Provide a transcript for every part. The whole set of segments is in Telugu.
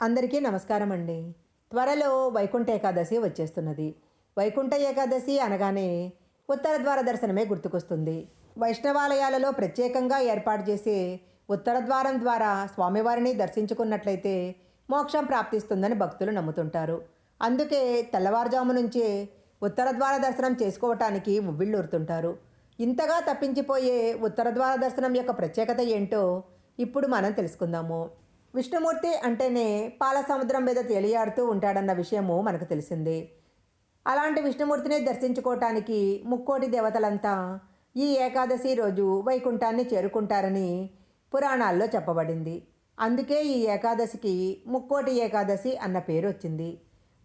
అందరికీ నమస్కారం అండి త్వరలో వైకుంఠ ఏకాదశి వచ్చేస్తున్నది. వైకుంఠ ఏకాదశి అనగానే ఉత్తర ద్వార దర్శనమే గుర్తుకొస్తుంది. వైష్ణవాలయాలలో ప్రత్యేకంగా ఏర్పాటు చేసే ఉత్తర ద్వారం ద్వారా స్వామివారిని దర్శించుకున్నట్లయితే మోక్షం ప్రాప్తిస్తుందని భక్తులు నమ్ముతుంటారు. అందుకే తెల్లవారుజాము నుంచే ఉత్తర ద్వార దర్శనం చేసుకోవటానికి ఉవ్విళ్ళూరుతుంటారు. ఇంతగా తప్పించిపోయే ఉత్తర ద్వార దర్శనం యొక్క ప్రత్యేకత ఏంటో ఇప్పుడు మనం తెలుసుకుందాము. విష్ణుమూర్తి అంటేనే పాల సముద్రం మీద తేలియాడుతూ ఉంటాడన్న విషయము మనకు తెలిసింది. అలాంటి విష్ణుమూర్తిని దర్శించుకోవటానికి ముక్కోటి దేవతలంతా ఈ ఏకాదశి రోజు వైకుంఠాన్ని చేరుకుంటారని పురాణాల్లో చెప్పబడింది. అందుకే ఈ ఏకాదశికి ముక్కోటి ఏకాదశి అన్న పేరు వచ్చింది.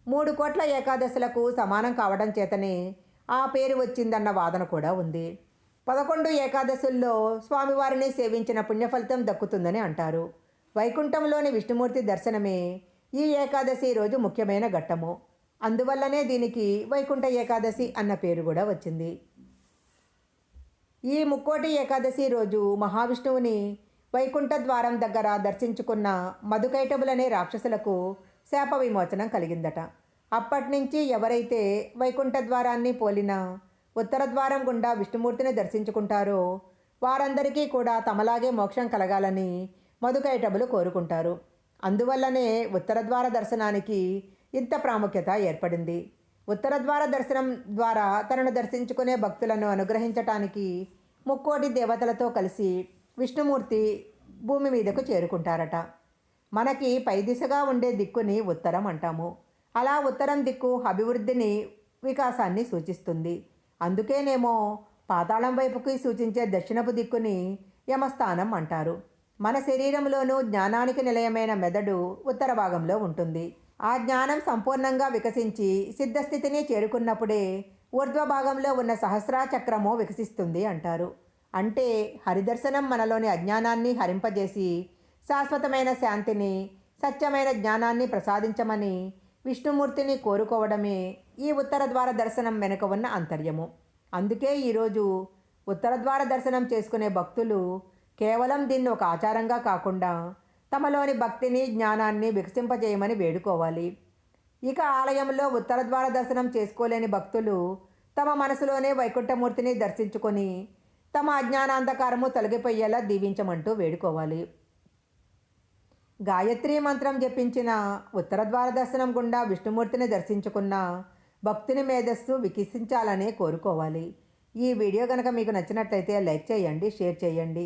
మూడు కోట్ల ఏకాదశులకు సమానం కావడం చేతనే ఆ పేరు వచ్చిందన్న వాదన కూడా ఉంది. పదకొండు ఏకాదశుల్లో స్వామివారిని సేవించిన పుణ్యఫలితం దక్కుతుందని అంటారు. వైకుంఠంలోని విష్ణుమూర్తి దర్శనమే ఈ ఏకాదశి రోజు ముఖ్యమైన ఘట్టము. అందువల్లనే దీనికి వైకుంఠ ఏకాదశి అన్న పేరు కూడా వచ్చింది. ఈ ముక్కోటి ఏకాదశి రోజు మహావిష్ణువుని వైకుంఠ ద్వారం దగ్గర దర్శించుకున్న మధుకైటబులనే రాక్షసులకు శాప విమోచనం కలిగిందట. అప్పటి నుంచి ఎవరైతే వైకుంఠ ద్వారాన్ని పోలిన ఉత్తర ద్వారం గుండా విష్ణుమూర్తిని దర్శించుకుంటారో వారందరికీ కూడా తమలాగే మోక్షం కలగాలని మధుకైటబులు కోరుకుంటారు. అందువల్లనే ఉత్తర ద్వార దర్శనానికి ఇంత ప్రాముఖ్యత ఏర్పడింది. ఉత్తర ద్వార దర్శనం ద్వారా తనను దర్శించుకునే భక్తులను అనుగ్రహించటానికి ముక్కోటి దేవతలతో కలిసి విష్ణుమూర్తి భూమి మీదకు చేరుకుంటారట. మనకి పై దిశగా ఉండే దిక్కుని ఉత్తరం అంటాము. అలా ఉత్తరం దిక్కు అభివృద్ధిని వికాసాన్ని సూచిస్తుంది. అందుకేనేమో పాతాళం వైపుకి సూచించే దక్షిణపు దిక్కుని యమస్థానం అంటారు. మన శరీరంలోనూ జ్ఞానానికి నిలయమైన మెదడు ఉత్తర భాగంలో ఉంటుంది. ఆ జ్ఞానం సంపూర్ణంగా వికసించి సిద్ధస్థితిని చేరుకున్నప్పుడే ఊర్ధ్వ భాగంలో ఉన్న సహస్రా చక్రము వికసిస్తుంది అంటారు. అంటే హరిదర్శనం మనలోని అజ్ఞానాన్ని హరింపజేసి శాశ్వతమైన శాంతిని సత్యమైన జ్ఞానాన్ని ప్రసాదించమని విష్ణుమూర్తిని కోరుకోవడమే ఈ ఉత్తర ద్వార దర్శనం వెనుక ఉన్న అంతర్యము. అందుకే ఈరోజు ఉత్తర ద్వార దర్శనం చేసుకునే భక్తులు కేవలం దీన్ని ఒక ఆచారంగా కాకుండా తమలోని భక్తిని జ్ఞానాన్ని వికసింపజేయమని వేడుకోవాలి. ఇక ఆలయంలో ఉత్తర ద్వార దర్శనం చేసుకోలేని భక్తులు తమ మనసులోనే వైకుంఠమూర్తిని దర్శించుకొని తమ అజ్ఞానాంధకారము తొలగిపోయేలా దీవించమంటూ వేడుకోవాలి. గాయత్రి మంత్రం జపించిన ఉత్తర ద్వార దర్శనం గుండా విష్ణుమూర్తిని దర్శించుకున్న భక్తుని మేధస్సు వికసించాలనే కోరుకోవాలి. ఈ వీడియో కనుక మీకు నచ్చినట్లయితే లైక్ చేయండి షేర్ చేయండి.